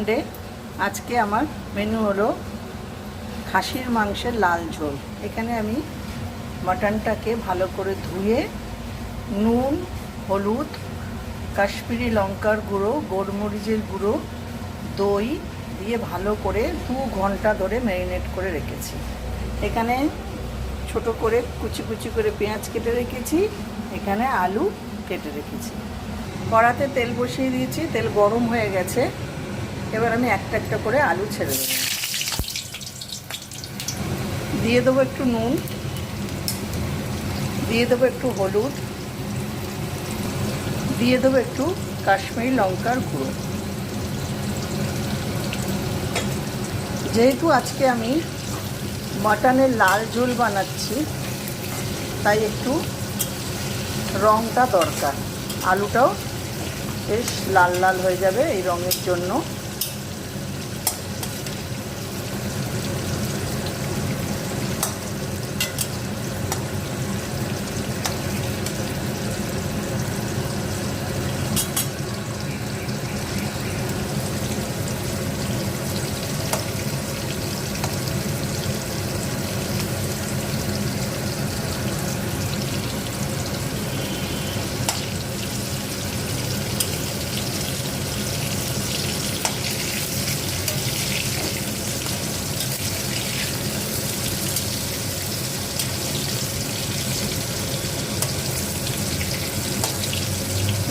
Day আজকে আমার menu হলো খাসির মাংসের লাল ঝোল। এখানে আমি মাটনটাকে ভালো করে ধুয়ে নুন, হলুদ, কাশ্মীরি লঙ্কার গুঁড়ো, গোলমরিচের গুঁড়ো, দই দিয়ে ভালো করে দু ঘণ্টা ধরে ম্যারিনেট করে রেখেছি। এখানে ছোট করে কুচি কুচি করে পেঁয়াজ কেটে রেখেছি, এখানে আলু কেটে রেখেছি। কড়াতে তেল বসিয়ে দিয়েছি, তেল গরম হয়ে গেছে। এবার আমি একটা একটা করে আলু ছেড়ে দেবো। দিয়ে দেবো একটু নুন, দিয়ে দেবো একটু হলুদ, দিয়ে দেবো একটু কাশ্মীরি লঙ্কার গুঁড়ো। যেহেতু আজকে আমি মাটনের লাল ঝোল বানাচ্ছি, তাই একটু রঙটা দরকার। আলুটাও বেশ লাল লাল হয়ে যাবে এই রঙের জন্য।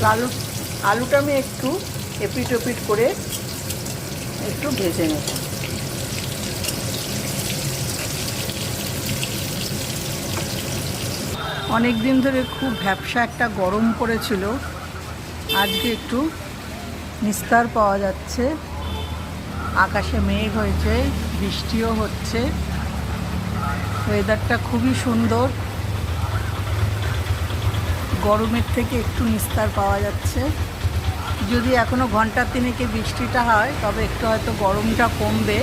আলু আলুটা আমি একটু এপিট ওপিট করে একটু ভেজে নেব। অনেক দিন ধরে খুব ভ্যাবসা একটা গরম পড়েছিল। আজকে একটু নিস্তার পাওয়া যাচ্ছে। আকাশে মেঘ হয়েছে, বৃষ্টিও হচ্ছে। ওয়েদারটা খুবই সুন্দর। গরমের থেকে একটু নিস্তার পাওয়া যাচ্ছে। যদি এখনও ঘণ্টা তিনেকে বৃষ্টিটা হয়, তবে একটু হয়তো গরমটা কমবে।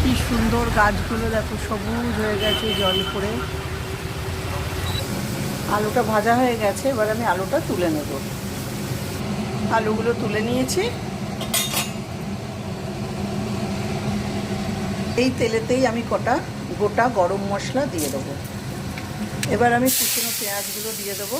কি সুন্দর গাছগুলো দেখো, সবুজ হয়ে গেছে জল পড়ে। আলুটা ভাজা হয়ে গেছে, এবার আমি আলুটা তুলে নেব। আলুগুলো তুলে নিয়েছি। এই তেলেতেই আমি কটা গোটা গরম মশলা দিয়ে দেবো। এবার আমি কুচনো পেঁয়াজগুলো দিয়ে দেবো।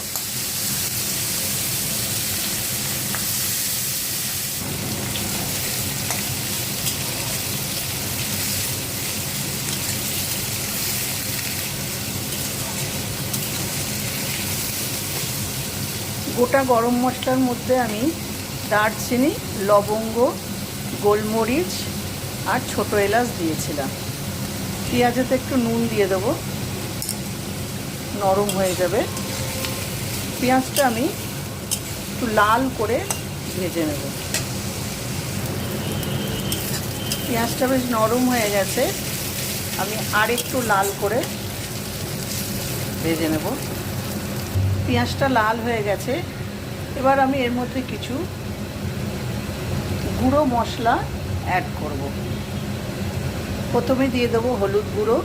গোটা গরম মশলার মধ্যে আমি দারচিনি, লবঙ্গ, গোলমরিচ আর ছোটো এলাচ দিয়েছিলাম। পেঁয়াজেতে একটু নুন দিয়ে দেবো। নরম হয়ে যাবে। পেঁয়াজটা আমি একটু লাল করে ভেজে নেব। পেঁয়াজটা বেশ নরম হয়ে গেছে। আমি আর একটু লাল করে ভেজে নেব। পেঁয়াজটা লাল হয়ে গেছে। এবার আমি এর মধ্যে কিছু গুঁড়ো মশলা অ্যাড করব। প্রথমে দিয়ে দেবো হলুদ গুঁড়ো।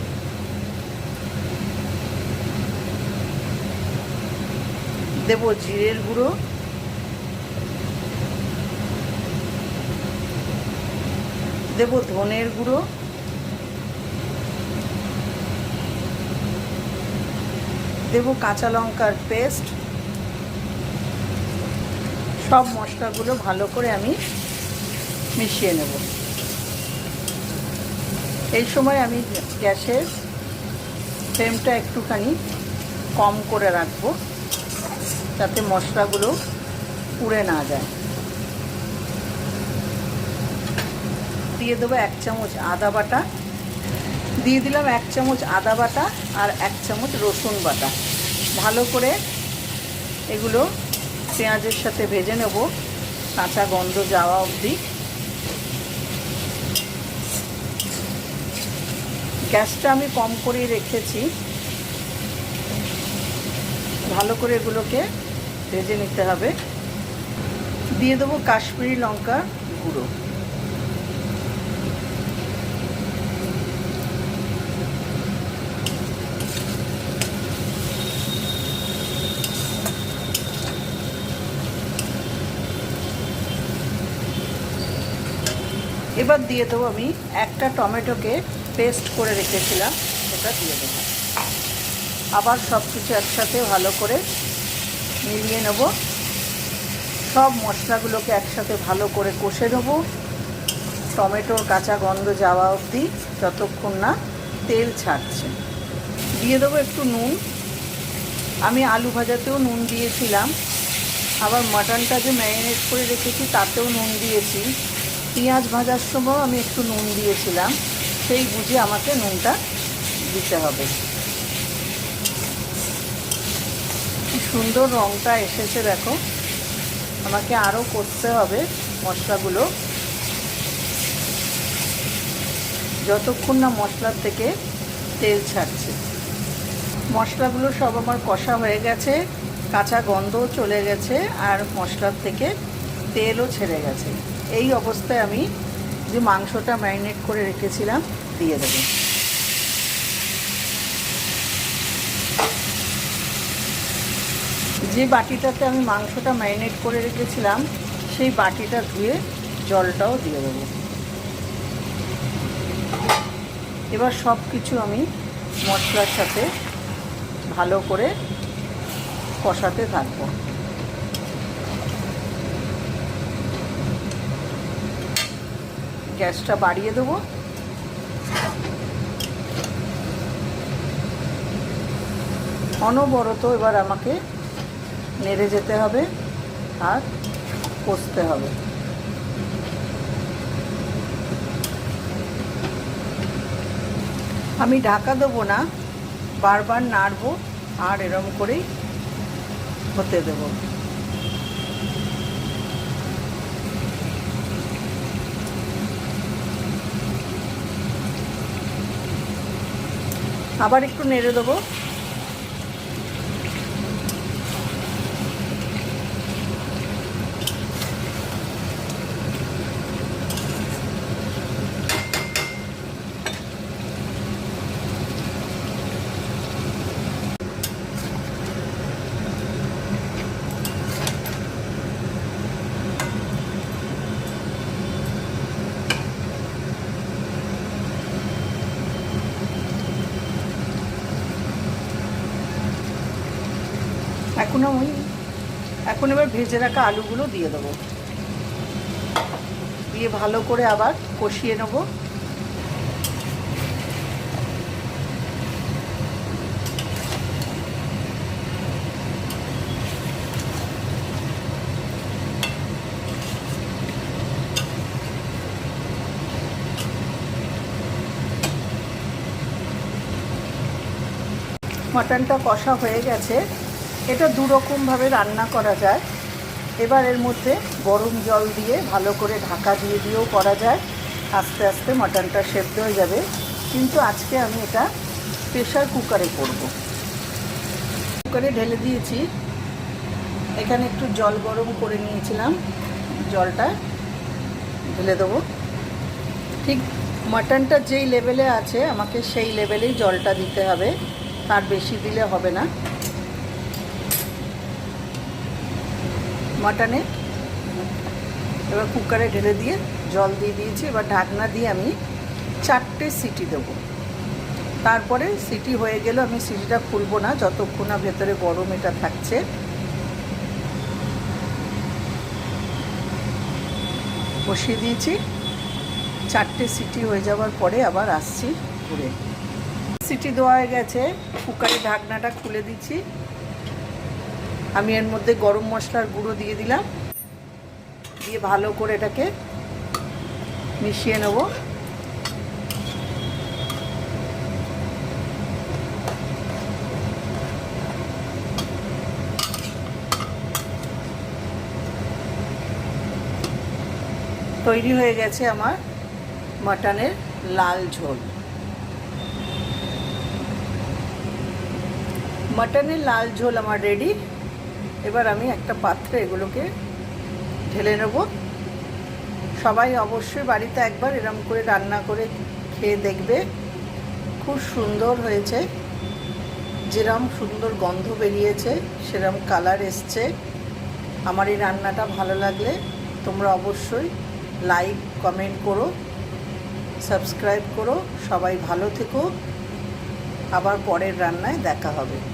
দেব জিরের গুঁড়ো। দেব ধনের গুঁড়ো। দেব কাঁচা লঙ্কার পেস্ট। সব মশলাগুলো ভালো করে আমি মিশিয়ে নেব। এই সময় আমি গ্যাসের ফ্লেমটা একটুখানি কম করে রাখব। যাতে মশলাগুলো পুড়ে না যায়। দিয়ে দেবো এক চামচ আদা বাটা। দিয়ে দিলাম এক চামচ আদা বাটা আর এক চামচ রসুন বাটা। ভালো করে এগুলো পেঁয়াজের সাথে ভেজে নেব। কাঁচা গন্ধ যাওয়া অবধি। গ্যাসটা আমি কম করেই রেখেছি। ভালো করে এগুলোকে ভেজে নিতে হবে। দিয়ে দেবো কাশ্মীরি লঙ্কা গুঁড়ো। এবার দিয়ে দেবো আমি একটা টমেটোকে পেস্ট করে রেখেছিলাম, সেটা দিয়ে দেবো। আবার সব কিছু একসাথে ভালো করে মিলিয়ে নেব। সব মশলাগুলোকে একসাথে ভালো করে কষে নেব। টমেটোর কাঁচা গন্ধ যাওয়া অবধি, যতক্ষণ না তেল ছাড়ছে। দিয়ে দেবো একটু নুন। আমি আলু ভাজাতেও নুন দিয়েছিলাম। আবার মাটনটা যে ম্যারিনেট করে রেখেছি, তাতেও নুন দিয়েছি। পেঁয়াজ ভাজার সময় আমি একটু নুন দিয়েছিলাম। সেই বুঝে আমাকে নুনটা দিতে হবে কি সুন্দর রঙটা এসেছে, দেখো। আমাকে আরও করতে হবে মশলাগুলো। যতক্ষণ না মশলার থেকে তেল ছাড়ছে। মশলাগুলো সব আমার কষা হয়ে গেছে, কাঁচা গন্ধও চলে গেছে, আর মশলার থেকে তেলও ছেড়ে গেছে। এই অবস্থায় আমি যে মাংসটা ম্যারিনেট করে রেখেছিলাম, দিয়ে দেবো। যে বাটিটাতে আমি মাংসটা ম্যারিনেট করে রেখেছিলাম, সেই বাটিটা ধুয়ে জলটাও দিয়ে দেবো। এবার সব কিছু আমি মশলার সাথে ভালো করে কষাতে থাকব। গ্যাসটা বাড়িয়ে দেবো। অনবরত এবার আমাকে নেড়ে যেতে হবে আর কষতে হবে। আমি ঢাকা দেবো না, বারবার নাড়বো আর এরম করেই হতে দেবো। আবার একটু নেড়ে দেবো। এখন আমি এখন এবার ভেজে রাখা আলুগুলো দিয়ে দেবো। দিয়ে ভালো করে আবার কষিয়ে নেব। মাটনটা কষা হয়ে গেছে। এটা দুরকমভাবে রান্না করা যায়। এবার এর মধ্যে গরম জল দিয়ে ভালো করে ঢাকা দিয়ে দিয়েও করা যায়। আস্তে আস্তে মাটনটা সেদ্ধ হয়ে যাবে। কিন্তু আজকে আমি এটা প্রেশার কুকারে করব। কুকারে ঢেলে দিয়েছি। এখানে একটু জল গরম করে নিয়েছিলাম। জলটা ঢেলে দেবো। ঠিক মাটনটা যেই লেভেলে আছে, আমাকে সেই লেভেলেই জলটা দিতে হবে। তার বেশি দিলে হবে না। মাটনে। এবার কুকারে ঢেলে দিয়ে জল দিয়ে দিয়েছি। এবার ঢাকনা দিয়ে আমি চারটে সিটি দেবো। তারপরে সিটি হয়ে গেল আমি সিটিটা খুলবো না, যতক্ষণ না ভেতরে গরম এটা থাকছে। বসিয়ে দিয়েছি। চারটে সিটি হয়ে যাওয়ার পরে আবার আসছি ঘুরে। সিটি দেওয়া হয়ে গেছে। কুকারে ঢাকনাটা খুলে দিচ্ছি। আমি এর মধ্যে গরম মশলার গুঁড়ো দিয়ে দিলাম। দিয়ে ভালো করে এটাকে মিশিয়ে নেব। তৈরি হয়ে গেছে আমার মাটনের লাল ঝোল। মাটনের লাল ঝোল আমার রেডি এবার আমি একটা পাত্রে এগুলোকে ঢেলে নেব। সবাই অবশ্যই বাড়িতে একবার এরম করে রান্না করে খেয়ে দেখবে। খুব সুন্দর হয়েছে। যেরম সুন্দর গন্ধ বেরিয়েছে, সেরম কালার এসছে। আমার এই রান্নাটা ভালো লাগলে তোমরা অবশ্যই লাইক, কমেন্ট করো, সাবস্ক্রাইব করো। সবাই ভালো থেকো। আবার পরের রান্নায় দেখা হবে।